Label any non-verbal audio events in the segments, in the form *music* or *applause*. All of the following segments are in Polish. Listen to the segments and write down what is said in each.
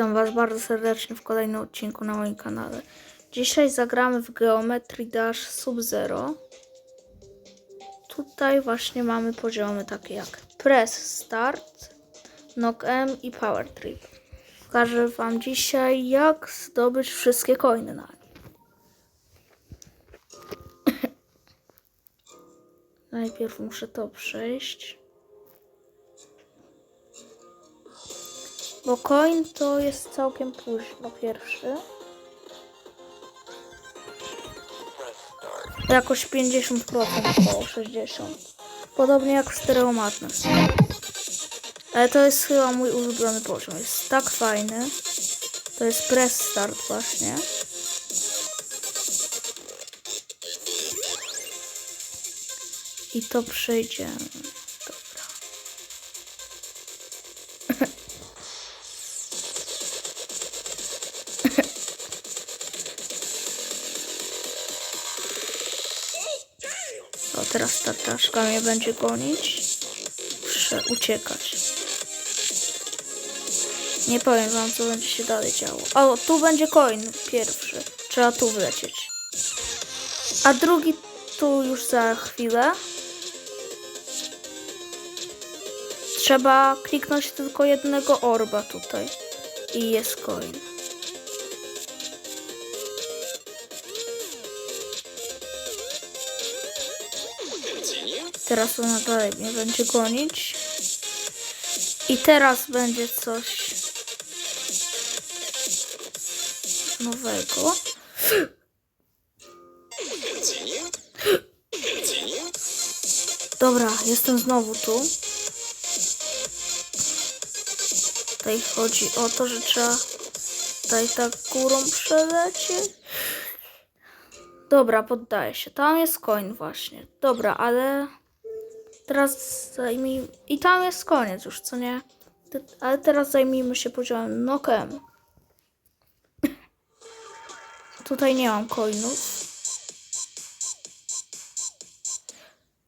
Witam Was bardzo serdecznie w kolejnym odcinku na moim kanale. Dzisiaj zagramy w Geometry Dash Sub-Zero. Tutaj właśnie mamy poziomy takie jak Press Start, Knock M i Power Trip. Pokażę Wam dzisiaj jak zdobyć wszystkie coiny na nim. *coughs* Najpierw muszę to przejść. Bo coin to jest całkiem późno pierwszy. Jakoś 50%, około 60%. Podobnie jak w Stereo Madness. Ale to jest chyba mój ulubiony poziom. Jest tak fajny. To jest press start właśnie. I to przejdziemy. Czaszka mnie będzie gonić. Muszę uciekać. Nie powiem wam, co będzie się dalej działo. O, tu będzie coin pierwszy. Trzeba tu wlecieć. A drugi tu już za chwilę. Trzeba kliknąć tylko jednego orba tutaj. I jest coin. Teraz ona dalej mnie będzie gonić. I teraz będzie coś nowego. Dobra, jestem znowu tu. Tutaj chodzi o to, że trzeba tutaj tak górą przelecieć. Dobra, poddaję się. Tam jest coin właśnie. Dobra, ale teraz zajmij... I tam jest koniec już, co nie? Ale teraz zajmijmy się poziomem nokem. *laughs* Tutaj nie mam coinów.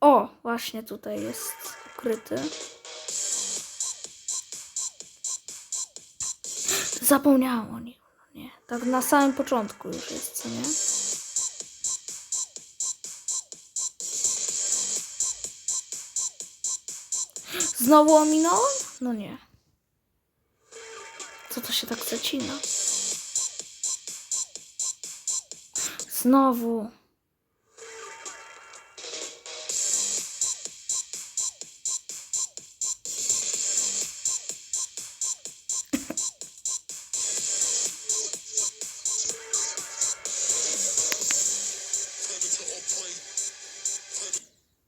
O, właśnie tutaj jest ukryty. Zapomniałam o nim. Nie, tak na samym początku już jest, co nie? Znowu ominąłem? No nie. Co to się tak zacina? Znowu.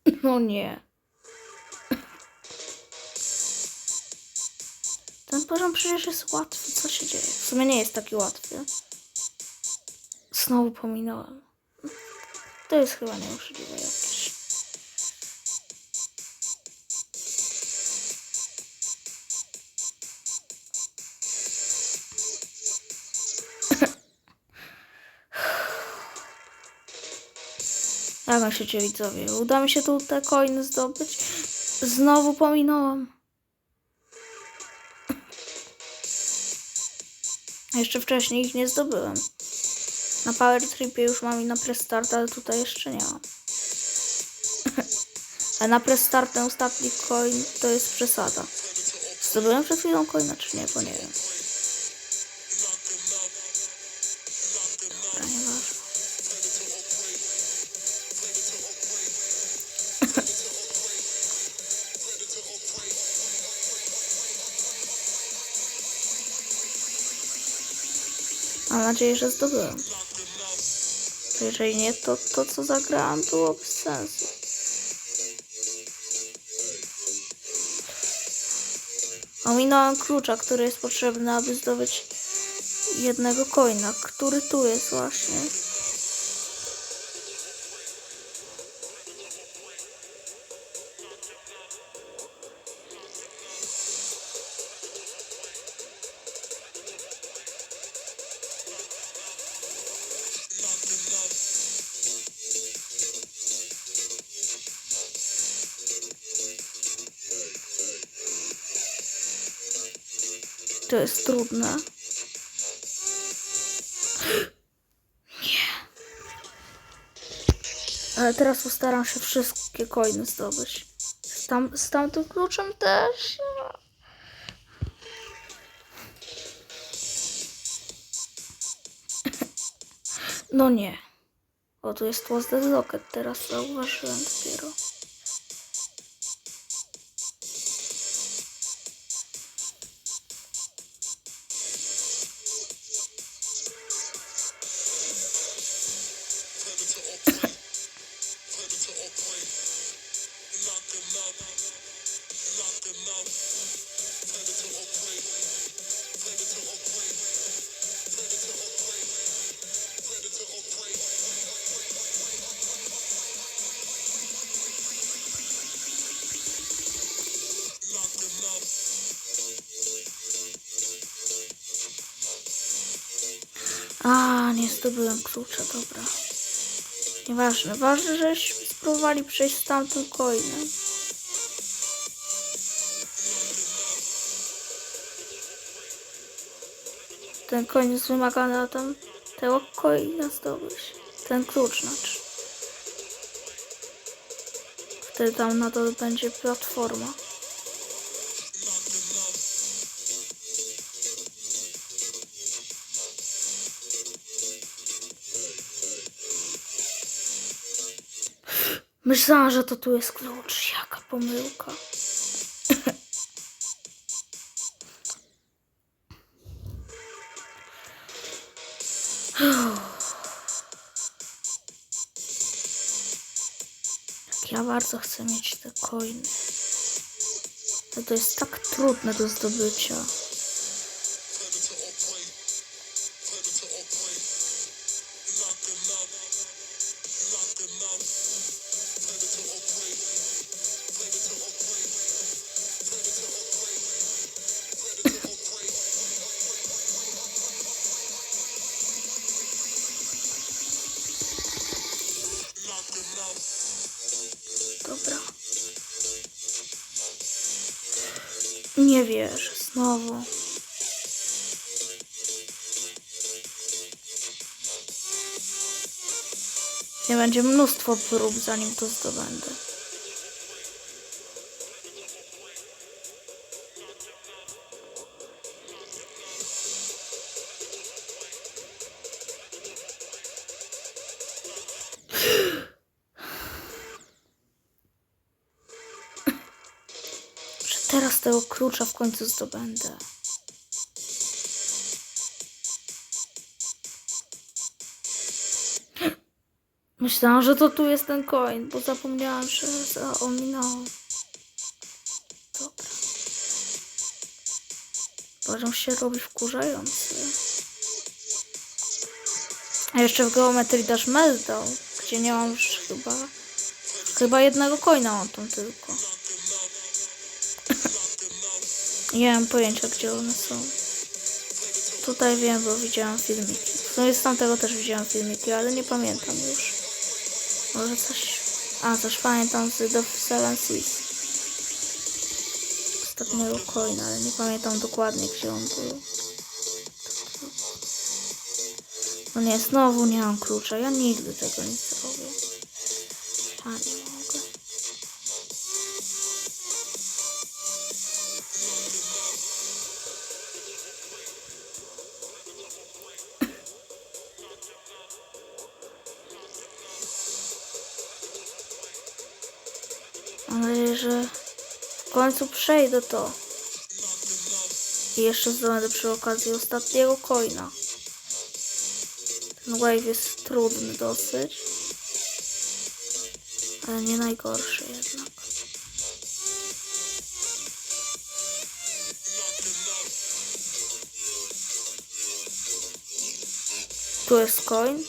*laughs* No nie. Jest łatwy. Co się dzieje? W sumie nie jest taki łatwy. Znowu pominąłem. To jest chyba nieuczciwe jakieś. Jak myślicie widzowie? Uda mi się tu te coiny zdobyć? Znowu pominąłem. Jeszcze wcześniej ich nie zdobyłem. Na Power Tripie już mam i na Press Start, ale tutaj jeszcze nie mam. *laughs* A na Press Start ten ostatni coin to jest przesada. Zdobyłem przed chwilą coina, czy nie? Bo nie wiem. Mam nadzieję, że zdobyłem. Bo Jeżeli nie, to to, co zagrałam, było bez sensu. Ominąłem klucza, który jest potrzebny, aby zdobyć jednego coina, który tu jest właśnie. To jest trudne. Nie. Ale teraz postaram się wszystkie coiny zdobyć. Tam, z tamtym kluczem też. No nie. O, tu jest Tłosty Locket, teraz zauważyłem dopiero. A, nie zdobyłem klucza, dobra. Nieważne, ważne, żeśmy spróbowali przejść z tamtym coinem. Ten coin jest wymagany, a tam tego coina zdobyć. Ten klucz znaczy. Wtedy tam na dole będzie platforma. Myślałam, że to tu jest klucz. Jaka pomyłka. Ja bardzo chcę mieć te coiny. To, to jest tak trudne do zdobycia. Nie będzie mnóstwo prób, zanim to zdobędę. Teraz tego klucza w końcu zdobędę. Myślałam, że to tu jest ten coin, bo zapomniałam, że zaominąłem. Dobra. Poziom się robi wkurzający. A jeszcze w geometrii dasz meltdown, gdzie nie mam już chyba... Chyba jednego coina mam tam tylko. *laughs* Nie mam pojęcia, gdzie one są. Tutaj wiem, bo widziałam filmiki. W sumie z tamtego też widziałam filmiki, ale nie pamiętam już. Może coś... A, coś pamiętam z The Seven Seas. Ostatniego coina, ale nie pamiętam dokładnie, gdzie on był. No nie, znowu nie mam klucza. Ja nigdy tego nie zrobię. Ja końcu przejdę to. I jeszcze zdobędę przy okazji ostatniego coina. Ten wave jest trudny dosyć. Ale nie najgorszy jednak. Tu jest coin.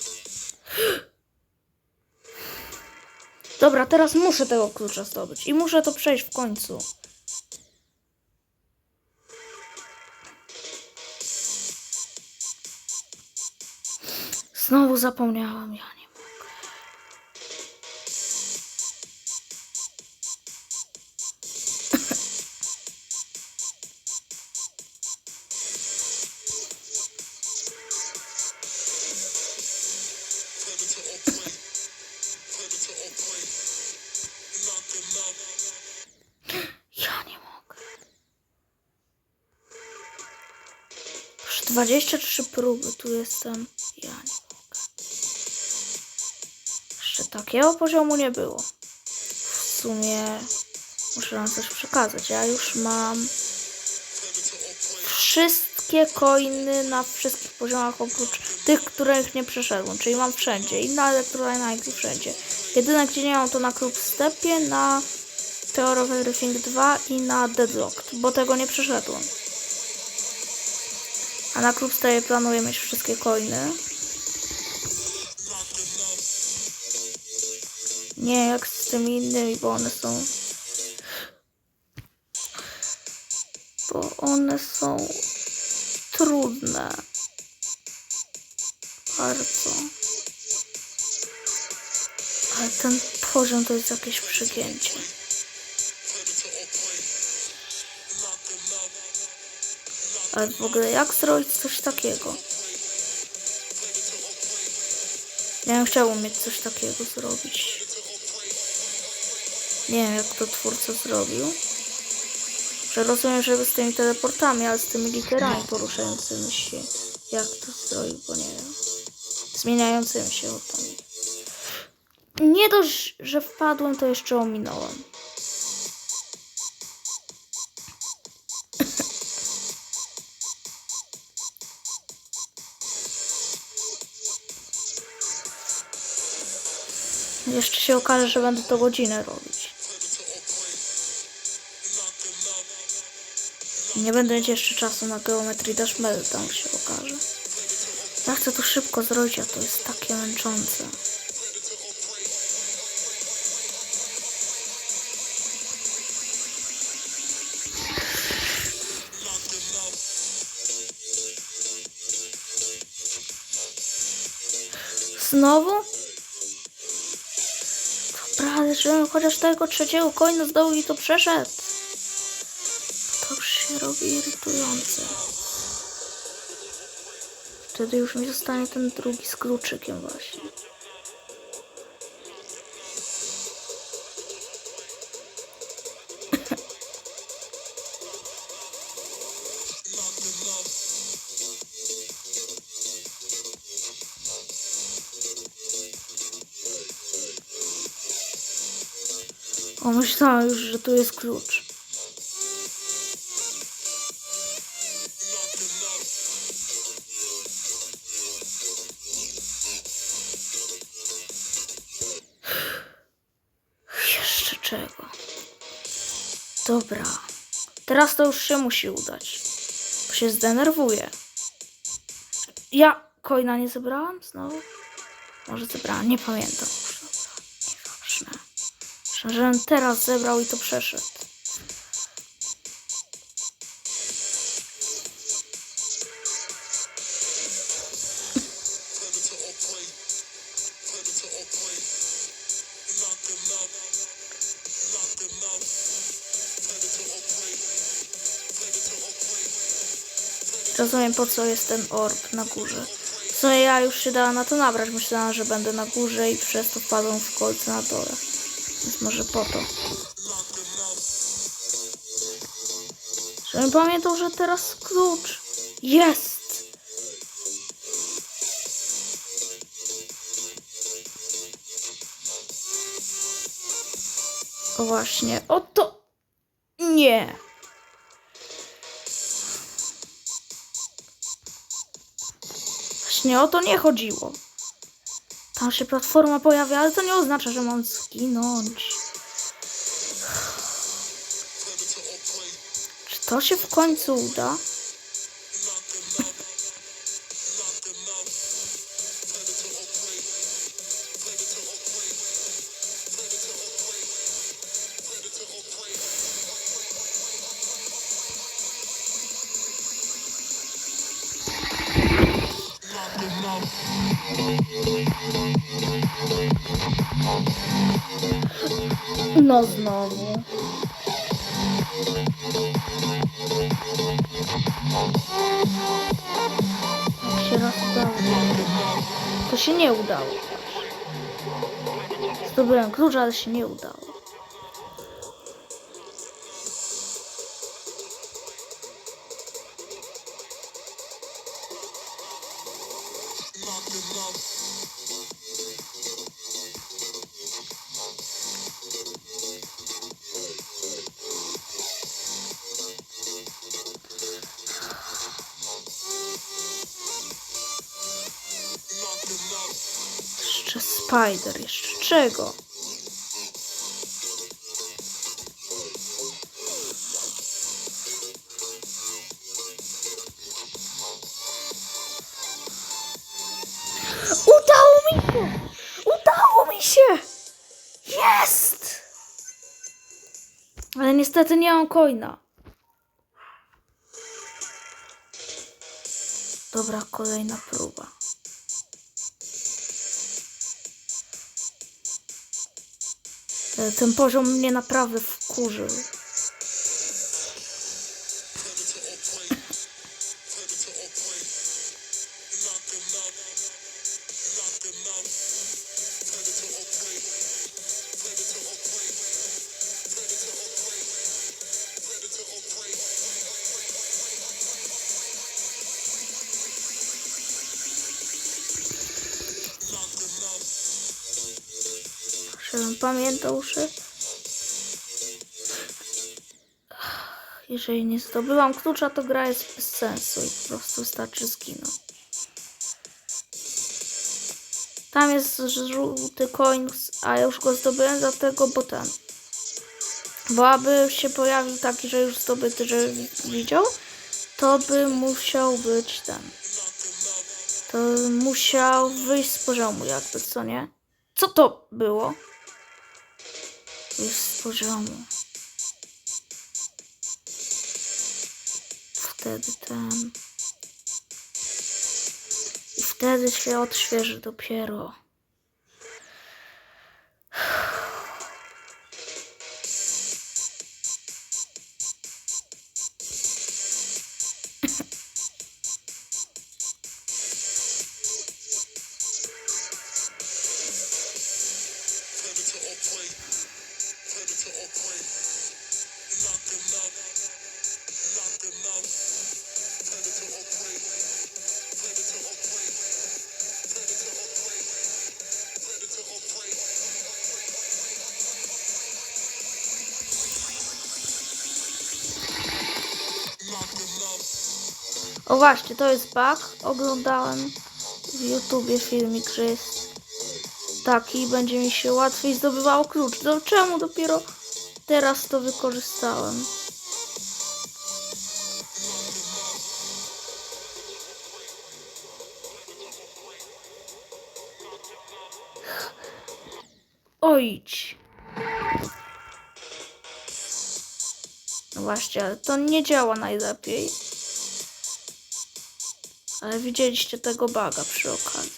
Dobra, teraz muszę tego klucza zdobyć. I muszę to przejść w końcu. Znowu zapomniałam, ja 23 próby, tu jestem. Ja nie mogę. Jeszcze takiego poziomu nie było. W sumie muszę wam coś przekazać. Ja już mam wszystkie coiny na wszystkich poziomach oprócz tych, których nie przeszedłem, czyli mam wszędzie i na Electrolyte wszędzie. Jedyne gdzie nie mam to na Club Stepie, na Theory of Everything 2 i na Deadlocked, bo tego nie przeszedłem. A na Club Stepie planuję mieć wszystkie coiny. Nie jak z tymi innymi, bo one są bo one są trudne. Bardzo. Ale ten poziom to jest jakieś przygięcie. Ale w ogóle jak zrobić coś takiego? Ja bym chciał mieć coś takiego zrobić. Nie wiem jak to twórca zrobił. Że rozumiem, że z tymi teleportami, ale z tymi literami poruszającymi się. Jak to zrobił, bo nie wiem. Zmieniającymi się o tam. Nie dość, że wpadłem, to jeszcze ominąłem. Jeszcze się okaże, że będę to godzinę robić. Nie będę mieć jeszcze czasu na Geometry Dash Meltdown się okaże. Ja chcę to szybko zrobić, a to jest takie męczące. Znowu? Żebym chociaż tego trzeciego coina zdobył i to przeszedł. To już się robi irytujące. Wtedy już mi zostanie ten drugi z kluczykiem właśnie. Myślałam już, że tu jest klucz. Jeszcze czego? Dobra. Teraz to już się musi udać. Bo się zdenerwuję. Ja coina nie zebrałam znowu? Może zebrałam, nie pamiętam. Żebym teraz zebrał i to przeszedł. Rozumiem po co jest ten orb na górze. W sumie ja już się dałam na to nabrać. Myślałam, że będę na górze i przez to wpadłem w kolce na dole. Więc może po to. Żebym pamiętał, że teraz klucz. Jest! Właśnie, oto... Nie! Właśnie o to nie chodziło. Tam się platforma pojawia, ale to nie oznacza, że mam zginąć. Czy to się w końcu uda? To się nie udało. Zdobyłem klucz, ale się nie udało. Spider, jeszcze czego? Udało mi się! Udało mi się! Jest! Ale niestety nie mam coina. Dobra, kolejna próba. Ten poziom mnie naprawdę wkurzył. Że jeżeli nie zdobyłam klucza, to gra jest bez sensu i po prostu wystarczy zginąć. Tam jest żółty koń, a ja już go zdobyłem dlatego, bo ten. Bo aby się pojawił taki, że już zdobyty, że widział, to by musiał być ten. To musiał wyjść z poziomu jakby, co nie? Co to było? Wyjść z poziomu. Wtedy ten. I wtedy się odświeży dopiero. O właśnie, to jest bug. Oglądałem w YouTubie filmik, że jest taki będzie mi się łatwiej zdobywało klucz. Do czemu dopiero teraz to wykorzystałem? Ojdź. No właśnie, ale to nie działa najlepiej. Ale widzieliście tego baga przy okazji.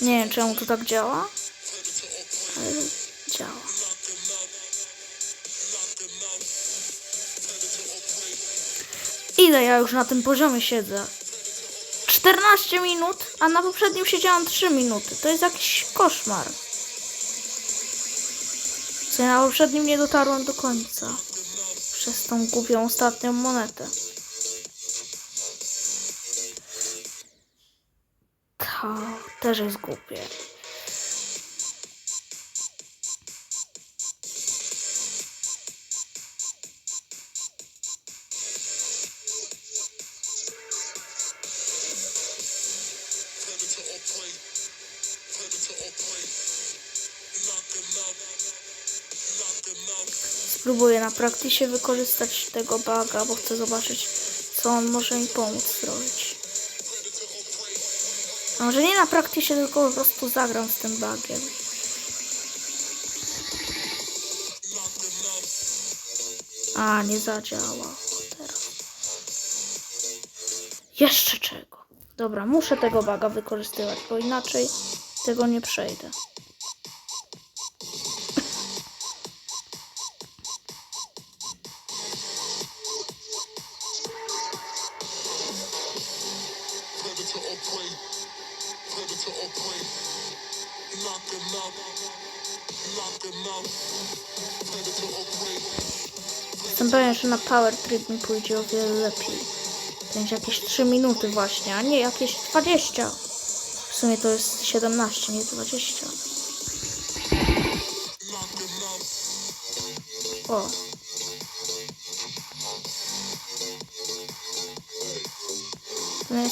Nie wiem czemu to tak działa, ale działa. Ile ja już na tym poziomie siedzę? 14 minut, a na poprzednim siedziałam 3 minuty. To jest jakiś koszmar. Co ja na poprzednim nie dotarłem do końca. Przez tą głupią ostatnią monetę. To też jest głupie. Spróbuję na praktyce wykorzystać tego baga, bo chcę zobaczyć, co on może mi pomóc zrobić. A Może nie na praktyce, tylko po prostu zagram z tym bagiem. A, nie zadziałał teraz. Jeszcze czego? Dobra, muszę tego baga wykorzystywać, bo inaczej tego nie przejdę. Or prey. Predator or prey. Knock them out. Knock them out. Predator or prey. Jestem pewien, że na Power Trip mi pójdzie o wiele lepiej. To jest jakieś 3 minuty właśnie, a nie jakieś 20. W sumie to jest 17, nie 20. O.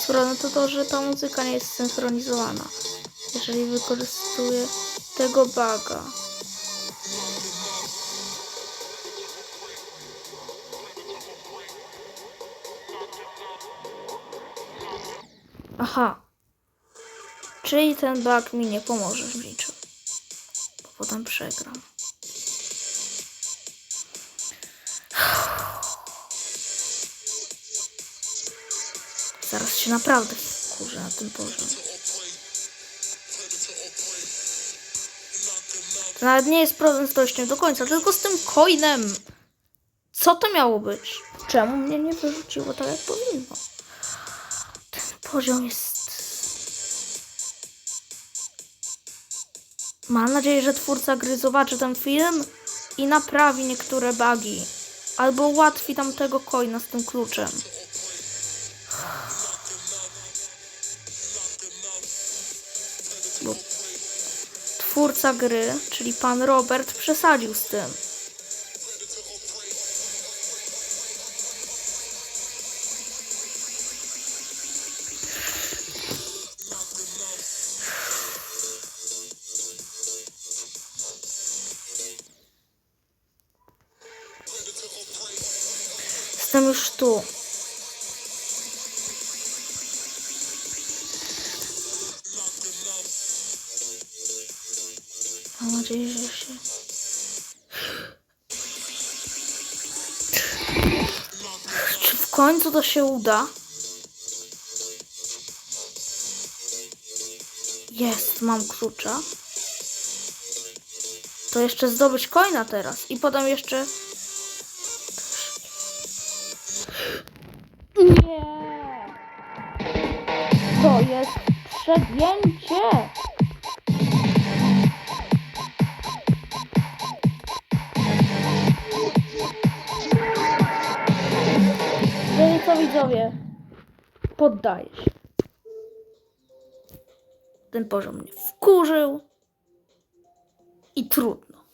problem to to, że ta muzyka nie jest synchronizowana. Jeżeli wykorzystuję tego baga. Aha. Czyli ten bug mi nie pomoże w niczym. Bo potem przegram. Się naprawdę wkurzę na tym poziomie. To nawet nie jest problem z dojściem do końca, tylko z tym coinem. Co to miało być? Czemu mnie nie wyrzuciło tak jak powinno? Ten poziom jest... Mam nadzieję, że twórca gry zobaczy ten film i naprawi niektóre bugi. Albo ułatwi tam tego coina z tym kluczem. Twórca gry, czyli pan Robert, przesadził z tym. Jestem już tu. Końcu to się uda? Jest, mam klucza. To jeszcze zdobyć coina teraz. I potem jeszcze... Nie! To jest przegięcie! Co widzowie? Poddaję się. Ten poziom mnie wkurzył. I trudno.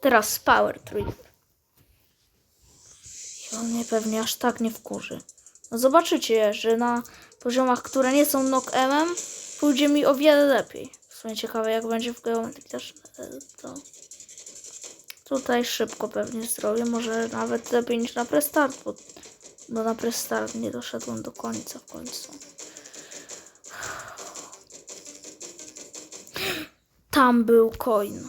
Teraz Power Trip. I on mnie pewnie aż tak nie wkurzy. No zobaczycie, że na poziomach, które nie są knock-emem, pójdzie mi o wiele lepiej. W sumie ciekawe jak będzie w geometrii też to... Tutaj szybko pewnie zrobię, może nawet lepiej niż na prestart, bo, na prestart nie doszedłem do końca w końcu. Tam był coin.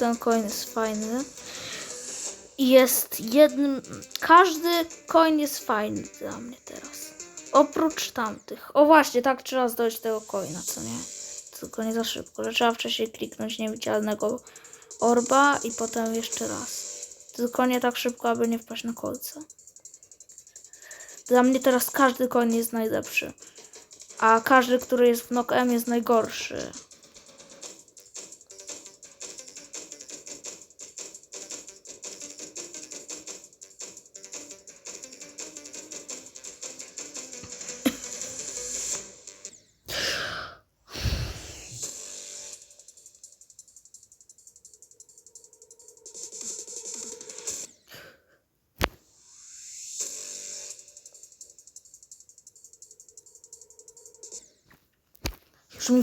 Ten coin jest fajny. Jest jednym. Każdy coin jest fajny dla mnie teraz. Oprócz tamtych. O właśnie, tak trzeba zdobyć tego coina, co nie? Tylko nie za szybko, że trzeba wcześniej kliknąć niewidzialnego orba i potem jeszcze raz. Tylko nie tak szybko, aby nie wpaść na kolce. Dla mnie teraz każdy coin jest najlepszy. A każdy, który jest w Knock M jest najgorszy.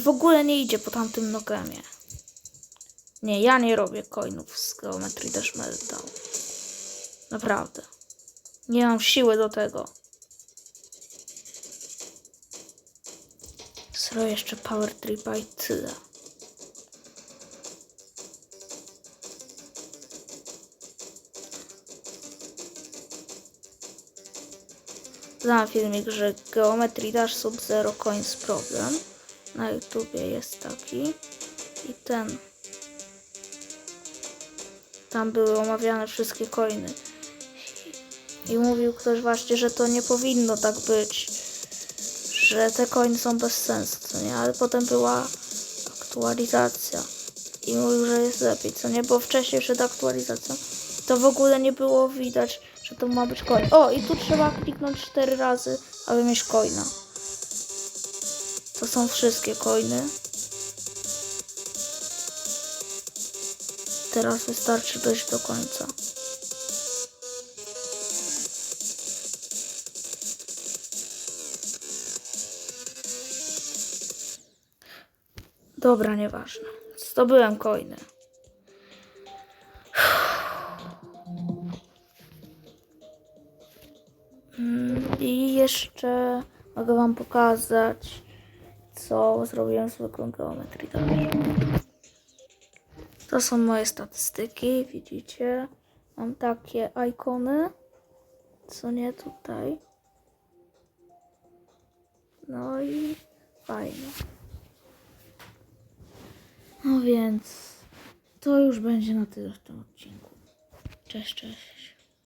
W ogóle nie idzie po tamtym nogemie. Nie, ja nie robię coinów z geometrii Dash Meltdown. Naprawdę. Nie mam siły do tego. Zrobię jeszcze Power Tripa i tyle. Znam filmik, że Geometry Dash Sub-Zero Coins Problem. Na YouTubie jest taki. I ten. Tam były omawiane wszystkie coiny. I mówił ktoś właśnie, że to nie powinno tak być. Że te coiny są bez sensu, co nie? Ale potem była aktualizacja. I mówił, że jest lepiej, co nie? Bo wcześniej przed aktualizacją to w ogóle nie było widać, że to ma być coin. O, i tu trzeba kliknąć 4 razy, aby mieć coina. Są wszystkie coiny. Teraz wystarczy dojść do końca. Dobra, nieważne. Zdobyłem coiny. Mm, I jeszcze mogę wam pokazać, co zrobiłem w zwykłym geometrii. To są moje statystyki, widzicie? Mam takie ikony, co nie tutaj. No i fajnie. No więc to już będzie na tyle w tym odcinku. Cześć, cześć.